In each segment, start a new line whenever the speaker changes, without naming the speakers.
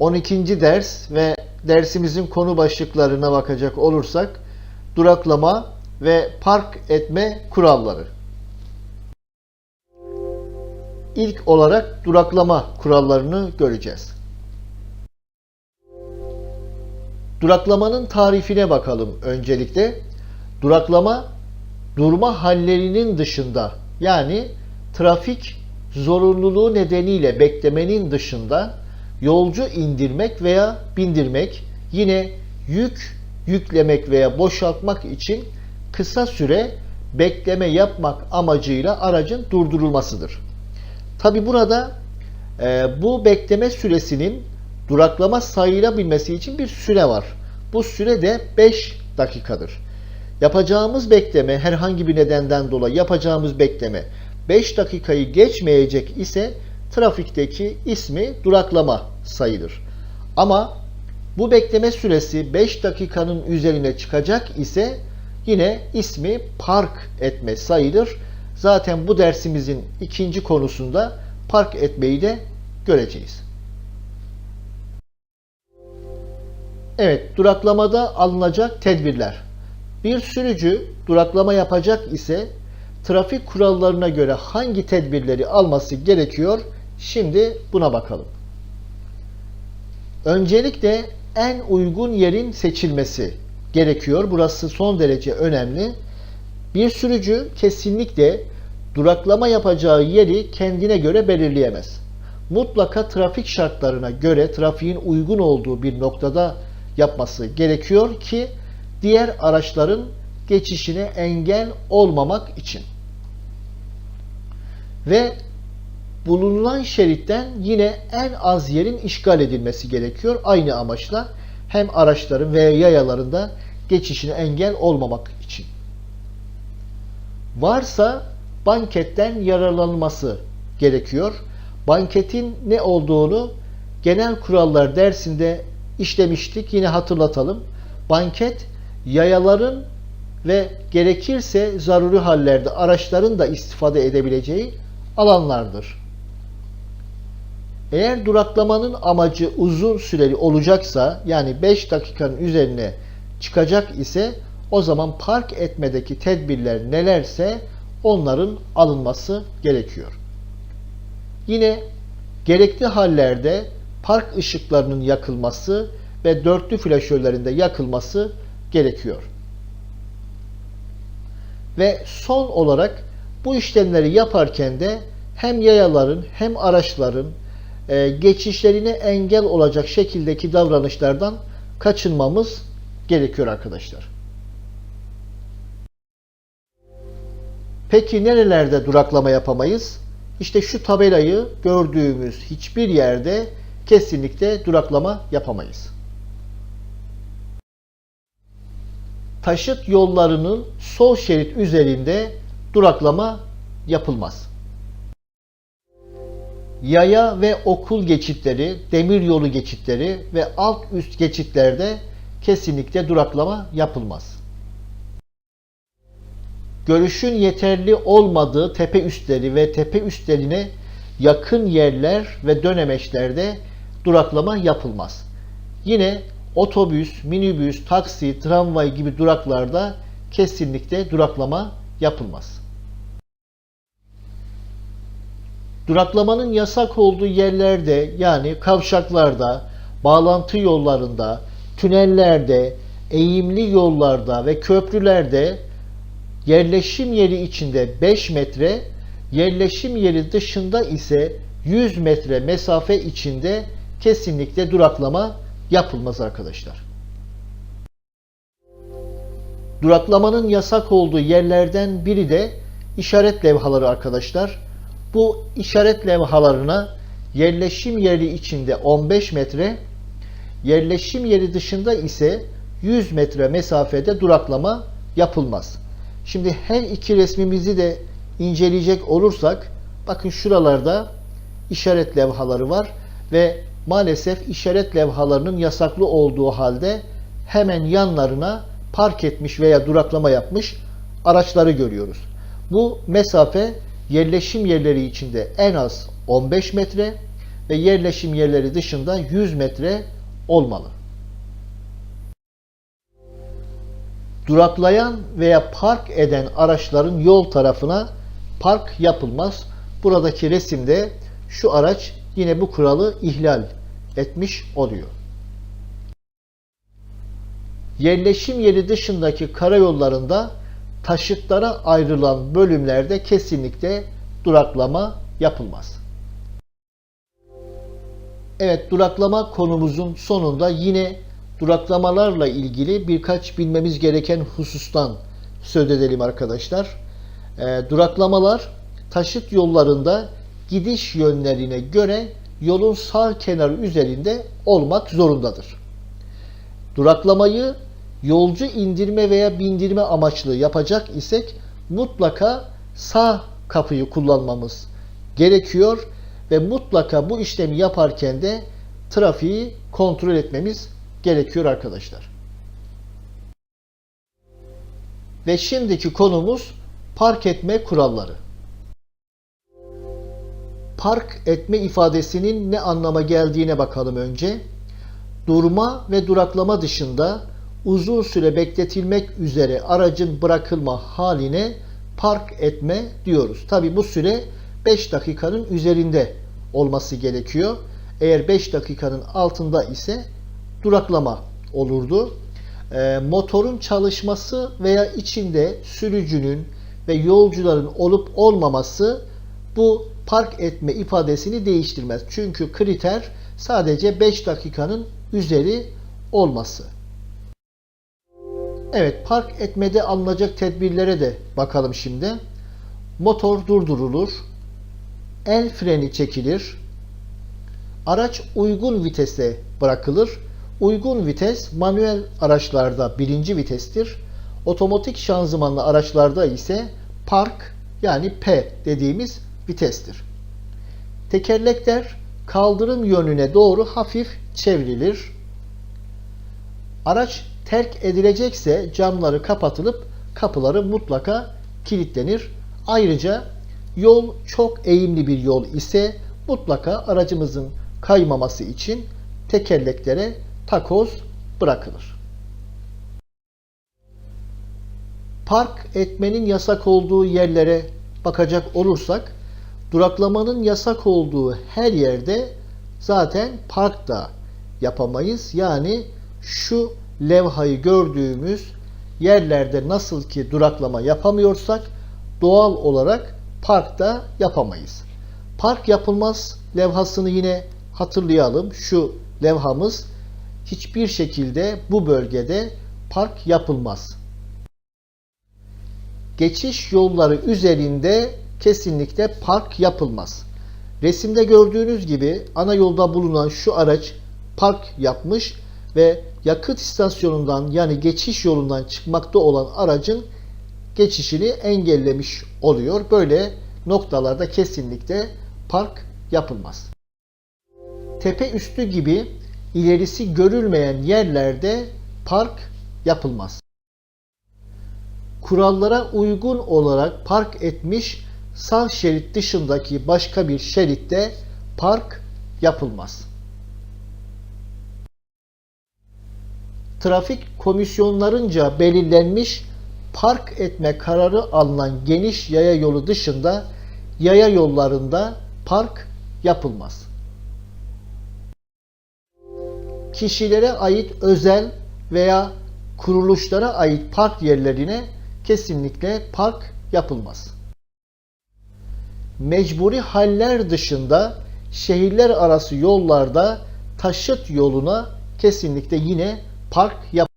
12. ders ve dersimizin konu başlıklarına bakacak olursak duraklama ve park etme kuralları. İlk olarak duraklama kurallarını göreceğiz. Duraklamanın tarifine bakalım öncelikle. Duraklama durma hallerinin dışında yani trafik zorunluluğu nedeniyle beklemenin dışında yolcu indirmek veya bindirmek, yine yük yüklemek veya boşaltmak için kısa süre bekleme yapmak amacıyla aracın durdurulmasıdır. Tabi burada e, bu bekleme süresinin duraklama sayılabilmesi için bir süre var. Bu süre de 5 dakikadır. Yapacağımız bekleme herhangi bir nedenden dolayı yapacağımız bekleme 5 dakikayı geçmeyecek ise trafikteki ismi duraklama sayılır. Ama bu bekleme süresi 5 dakikanın üzerine çıkacak ise yine ismi park etme sayılır. Zaten bu dersimizin ikinci konusunda park etmeyi de göreceğiz. Evet, duraklamada alınacak tedbirler. Bir sürücü duraklama yapacak ise trafik kurallarına göre hangi tedbirleri alması gerekiyor? Şimdi buna bakalım. Öncelikle en uygun yerin seçilmesi gerekiyor. Burası son derece önemli. Bir sürücü kesinlikle duraklama yapacağı yeri kendine göre belirleyemez. Mutlaka trafik şartlarına göre trafiğin uygun olduğu bir noktada yapması gerekiyor ki diğer araçların geçişine engel olmamak için. Ve bulunan şeritten yine en az yerin işgal edilmesi gerekiyor. Aynı amaçla hem araçların veya yayaların da geçişine engel olmamak için. Varsa banketten yararlanılması gerekiyor. Banketin ne olduğunu genel kurallar dersinde işlemiştik. Yine hatırlatalım. Banket yayaların ve gerekirse zaruri hallerde araçların da istifade edebileceği alanlardır. Eğer duraklamanın amacı uzun süreli olacaksa yani 5 dakikanın üzerine çıkacak ise o zaman park etmedeki tedbirler nelerse onların alınması gerekiyor. Yine gerekli hallerde park ışıklarının yakılması ve dörtlü flaşörlerinde yakılması gerekiyor. Ve son olarak bu işlemleri yaparken de hem yayaların hem araçların e, geçişlerine engel olacak şekildeki davranışlardan kaçınmamız gerekiyor arkadaşlar. Peki nerelerde duraklama yapamayız? İşte şu tabelayı gördüğümüz hiçbir yerde kesinlikle duraklama yapamayız. Taşıt yollarının sol şerit üzerinde duraklama yapılmaz. Yaya ve okul geçitleri, demiryolu geçitleri ve alt üst geçitlerde kesinlikle duraklama yapılmaz. Görüşün yeterli olmadığı tepe üstleri ve tepe üstlerine yakın yerler ve dönemeçlerde duraklama yapılmaz. Yine otobüs, minibüs, taksi, tramvay gibi duraklarda kesinlikle duraklama yapılmaz. Duraklamanın yasak olduğu yerlerde yani kavşaklarda, bağlantı yollarında, tünellerde, eğimli yollarda ve köprülerde yerleşim yeri içinde 5 metre, yerleşim yeri dışında ise 100 metre mesafe içinde kesinlikle duraklama yapılmaz arkadaşlar. Duraklamanın yasak olduğu yerlerden biri de işaret levhaları arkadaşlar. Bu işaret levhalarına yerleşim yeri içinde 15 metre, yerleşim yeri dışında ise 100 metre mesafede duraklama yapılmaz. Şimdi her iki resmimizi de inceleyecek olursak bakın şuralarda işaret levhaları var ve maalesef işaret levhalarının yasaklı olduğu halde hemen yanlarına park etmiş veya duraklama yapmış araçları görüyoruz. Bu mesafe yerleşim yerleri içinde en az 15 metre, ve yerleşim yerleri dışında 100 metre olmalı. Duraklayan veya park eden araçların yol tarafına park yapılmaz. Buradaki resimde şu araç yine bu kuralı ihlal etmiş oluyor. Yerleşim yeri dışındaki karayollarında taşıtlara ayrılan bölümlerde kesinlikle duraklama yapılmaz. Evet duraklama konumuzun sonunda yine duraklamalarla ilgili birkaç bilmemiz gereken husustan söz edelim arkadaşlar. E, duraklamalar taşıt yollarında gidiş yönlerine göre yolun sağ kenarı üzerinde olmak zorundadır. Duraklamayı yolcu indirme veya bindirme amaçlı yapacak isek mutlaka sağ kapıyı kullanmamız gerekiyor ve mutlaka bu işlemi yaparken de trafiği kontrol etmemiz gerekiyor arkadaşlar. Ve şimdiki konumuz park etme kuralları. Park etme ifadesinin ne anlama geldiğine bakalım önce. Durma ve duraklama dışında uzun süre bekletilmek üzere aracın bırakılma haline park etme diyoruz. Tabi bu süre 5 dakikanın üzerinde olması gerekiyor. Eğer 5 dakikanın altında ise duraklama olurdu. E, motorun çalışması veya içinde sürücünün ve yolcuların olup olmaması bu park etme ifadesini değiştirmez. Çünkü kriter sadece 5 dakikanın üzeri olması. Evet, park etmede alınacak tedbirlere de bakalım şimdi. Motor durdurulur. El freni çekilir. Araç uygun vitese bırakılır. Uygun vites manuel araçlarda birinci vitestir. Otomatik şanzımanlı araçlarda ise park yani P dediğimiz vitestir. Tekerlekler kaldırım yönüne doğru hafif çevrilir. Araç terk edilecekse camları kapatılıp kapıları mutlaka kilitlenir. Ayrıca yol çok eğimli bir yol ise mutlaka aracımızın kaymaması için tekerleklere takoz bırakılır. Park etmenin yasak olduğu yerlere bakacak olursak duraklamanın yasak olduğu her yerde zaten park da yapamayız. Yani şu levhayı gördüğümüz yerlerde nasıl ki duraklama yapamıyorsak doğal olarak parkta yapamayız. Park yapılmaz levhasını yine hatırlayalım. Şu levhamız hiçbir şekilde bu bölgede park yapılmaz. Geçiş yolları üzerinde kesinlikle park yapılmaz. Resimde gördüğünüz gibi ana yolda bulunan şu araç park yapmış ve yakıt istasyonundan yani geçiş yolundan çıkmakta olan aracın geçişini engellemiş oluyor. Böyle noktalarda kesinlikle park yapılmaz. Tepe üstü gibi ilerisi görülmeyen yerlerde park yapılmaz. Kurallara uygun olarak park etmiş sağ şerit dışındaki başka bir şeritte park yapılmaz. Trafik komisyonlarınca belirlenmiş park etme kararı alınan geniş yaya yolu dışında yaya yollarında park yapılmaz. Kişilere ait özel veya kuruluşlara ait park yerlerine kesinlikle park yapılmaz. Mecburi haller dışında şehirler arası yollarda taşıt yoluna kesinlikle yine park yap.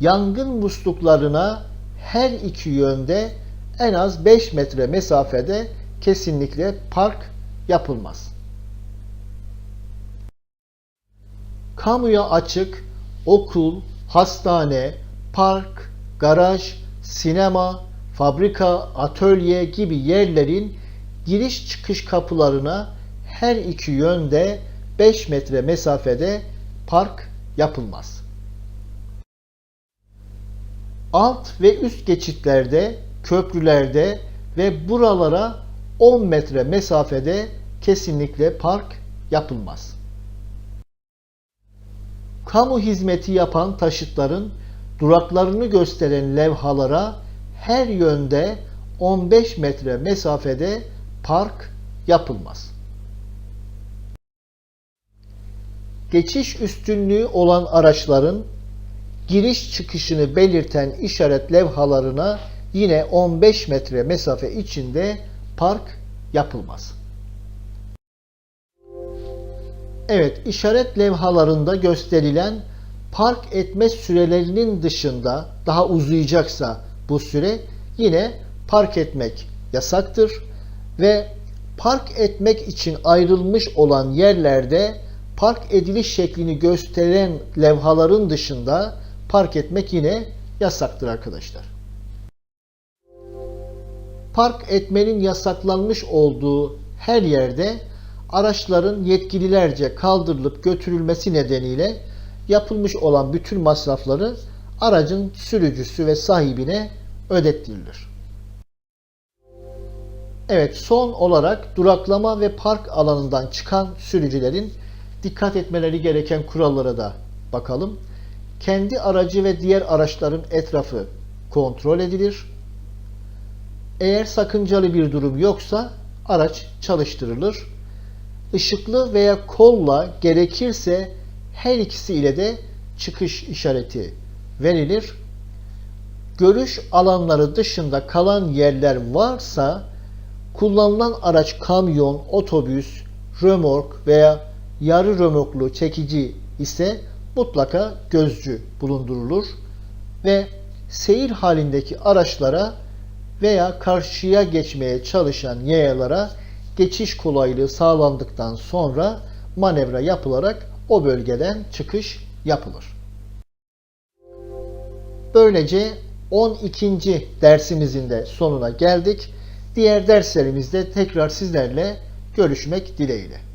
Yangın musluklarına her iki yönde en az 5 metre mesafede kesinlikle park yapılmaz. Kamuya açık okul, hastane, park, garaj, sinema, fabrika, atölye gibi yerlerin giriş çıkış kapılarına her iki yönde 5 metre mesafede park yapılmaz. Alt ve üst geçitlerde, köprülerde ve buralara 10 metre mesafede kesinlikle park yapılmaz. Kamu hizmeti yapan taşıtların duraklarını gösteren levhalara her yönde 15 metre mesafede park yapılmaz. Geçiş üstünlüğü olan araçların giriş çıkışını belirten işaret levhalarına yine 15 metre mesafe içinde park yapılmaz. Evet, işaret levhalarında gösterilen park etme sürelerinin dışında daha uzayacaksa bu süre yine park etmek yasaktır ve park etmek için ayrılmış olan yerlerde park ediliş şeklini gösteren levhaların dışında park etmek yine yasaktır arkadaşlar. Park etmenin yasaklanmış olduğu her yerde araçların yetkililerce kaldırılıp götürülmesi nedeniyle yapılmış olan bütün masrafları aracın sürücüsü ve sahibine ödettirilir. Evet son olarak duraklama ve park alanından çıkan sürücülerin dikkat etmeleri gereken kurallara da bakalım. Kendi aracı ve diğer araçların etrafı kontrol edilir. Eğer sakıncalı bir durum yoksa araç çalıştırılır. Işıklı veya kolla gerekirse her ikisi ile de çıkış işareti verilir. Görüş alanları dışında kalan yerler varsa kullanılan araç kamyon, otobüs, römork veya yarı römorklu çekici ise mutlaka gözcü bulundurulur ve seyir halindeki araçlara veya karşıya geçmeye çalışan yayalara geçiş kolaylığı sağlandıktan sonra manevra yapılarak o bölgeden çıkış yapılır. Böylece 12. dersimizin de sonuna geldik. Diğer derslerimizde tekrar sizlerle görüşmek dileğiyle.